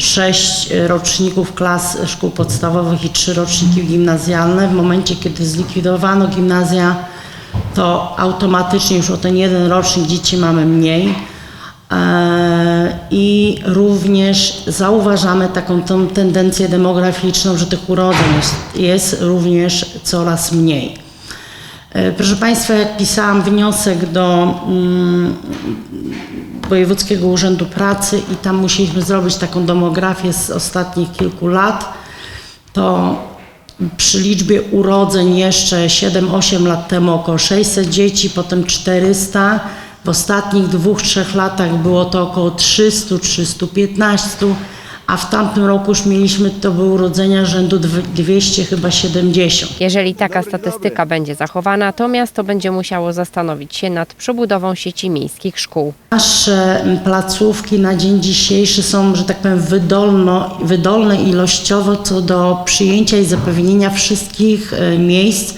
sześć roczników klas szkół podstawowych i trzy roczniki gimnazjalne. W momencie, kiedy zlikwidowano gimnazja, to automatycznie już o ten jeden rocznik dzieci mamy mniej. E, I również zauważamy taką tą tendencję demograficzną, że tych urodzeń jest, jest również coraz mniej. E, Proszę Państwa, jak pisałam wniosek do mm, Wojewódzkiego Urzędu Pracy i tam musieliśmy zrobić taką demografię z ostatnich kilku lat, to przy liczbie urodzeń jeszcze 7-8 lat temu około 600 dzieci, potem 400. W ostatnich dwóch, trzech latach było to około 300-315, a w tamtym roku już mieliśmy, to były urodzenia rzędu dw- 200 chyba 70. Jeżeli taka statystyka będzie zachowana, to miasto będzie musiało zastanowić się nad przebudową sieci miejskich szkół. Nasze placówki na dzień dzisiejszy są, że tak powiem, wydolno, wydolne ilościowo co do przyjęcia i zapewnienia wszystkich e, miejsc,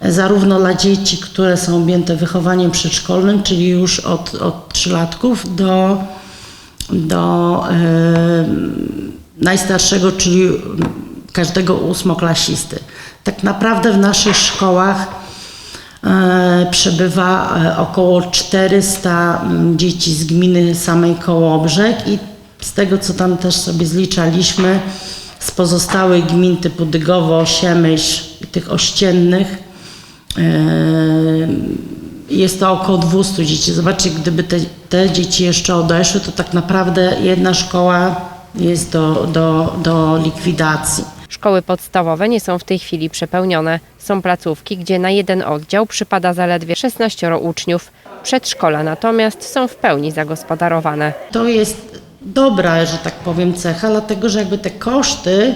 e, zarówno dla dzieci, które są objęte wychowaniem przedszkolnym, czyli już od, od trzylatków, do, do najstarszego, czyli każdego ósmoklasisty. Tak naprawdę w naszych szkołach E, przebywa e, około 400 mm, dzieci z gminy samej Kołobrzeg i z tego, co tam też sobie zliczaliśmy, z pozostałych gmin typu Dygowo, Siemyśl i tych ościennych, e, jest to około 200 dzieci. Zobaczcie, gdyby te, te dzieci jeszcze odeszły, to tak naprawdę jedna szkoła jest do, do, do likwidacji. Szkoły podstawowe nie są w tej chwili przepełnione. Są placówki, gdzie na jeden oddział przypada zaledwie 16 uczniów. Przedszkola natomiast są w pełni zagospodarowane. To jest dobra, że tak powiem, cecha, dlatego że jakby te koszty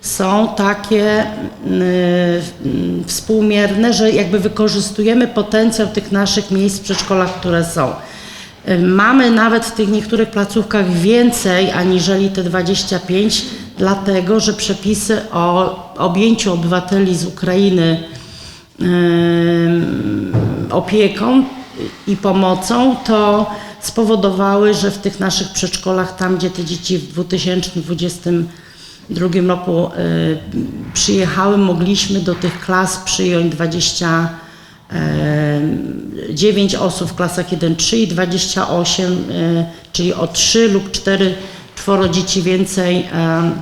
są takie y, y, współmierne, że jakby wykorzystujemy potencjał tych naszych miejsc w przedszkolach, które są. Y, Mamy nawet w tych niektórych placówkach więcej aniżeli te 25, dlatego że przepisy o objęciu obywateli z Ukrainy opieką i pomocą, to spowodowały, że w tych naszych przedszkolach, tam gdzie te dzieci w 2022 roku y, przyjechały, mogliśmy do tych klas przyjąć 29 osób w klasach 1-3 i 28, y, czyli o 3 lub 4, czworo dzieci więcej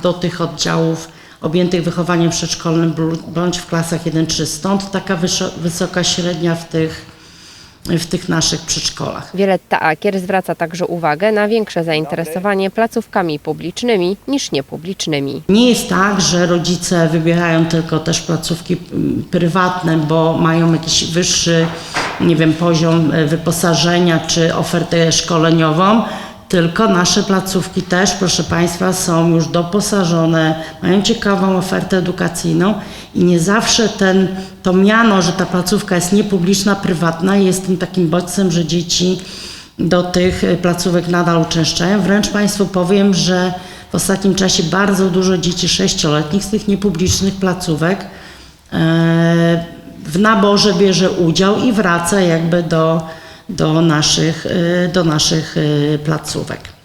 do tych oddziałów objętych wychowaniem przedszkolnym bądź w klasach 1-3. Stąd taka wysoka średnia w tych, w tych naszych przedszkolach. Violetta Akier zwraca także uwagę na większe zainteresowanie placówkami publicznymi niż niepublicznymi. Nie jest tak, że rodzice wybierają tylko też placówki mm, prywatne, bo mają jakiś wyższy, nie wiem, poziom e, wyposażenia czy ofertę szkoleniową, tylko nasze placówki też, proszę Państwa, są już doposażone, mają ciekawą ofertę edukacyjną i nie zawsze ten, to miano, że ta placówka jest niepubliczna, prywatna jest tym takim bodźcem, że dzieci do tych e, placówek nadal uczęszczają. Wręcz Państwu powiem, że w ostatnim czasie bardzo dużo dzieci sześcioletnich z tych niepublicznych placówek e, w naborze bierze udział i wraca jakby do, do, naszych, e, do naszych e, placówek.